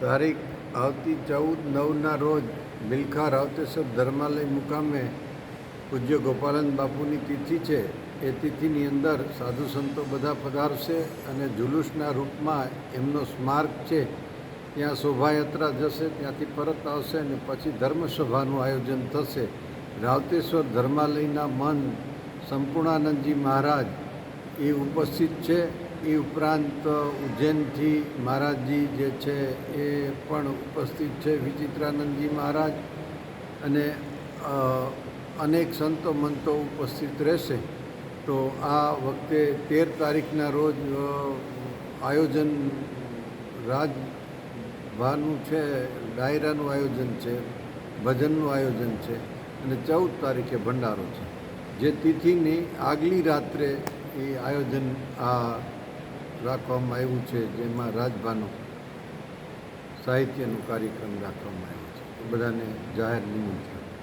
તારીખ આવતી ચૌદ નવના રોજ મિલખા રાવતેશ્વર ધર્માલય મુકામે પૂજ્ય ગોપાલન બાપુની તિથિ છે. એ તિથિની અંદર સાધુ સંતો બધા પધારશે અને જુલુસના રૂપમાં એમનો સ્મારક છે. ત્યાં શોભાયાત્રા જશે, ત્યાંથી પરત આવશે અને પછી ધર્મસભાનું આયોજન થશે. રાવતેશ્વર ધર્માલયના મન સંપૂર્ણાનંદજી મહારાજ એ ઉપસ્થિત છે. એ ઉપરાંત ઉજ્જૈનથી મહારાજજી જે છે એ પણ ઉપસ્થિત છે વિચિત્રાનંદજી મહારાજ અને અનેક સંતો મંતો ઉપસ્થિત રહેશે. તો આ વખતે તેર તારીખના રોજ આયોજન આયોજન રાજભાનું છે, ડાયરાનું આયોજન છે, ભજનનું આયોજન છે અને ચૌદ તારીખે ભંડારો છે. જે તિથિની આગલી રાત્રે એ આયોજન આ રાખવામાં આવ્યું છે જેમાં રાજભાનો સાહિત્યનો કાર્યક્રમ રાખવામાં આવ્યો છે. બધાને જાહેર નિમંત્રણ.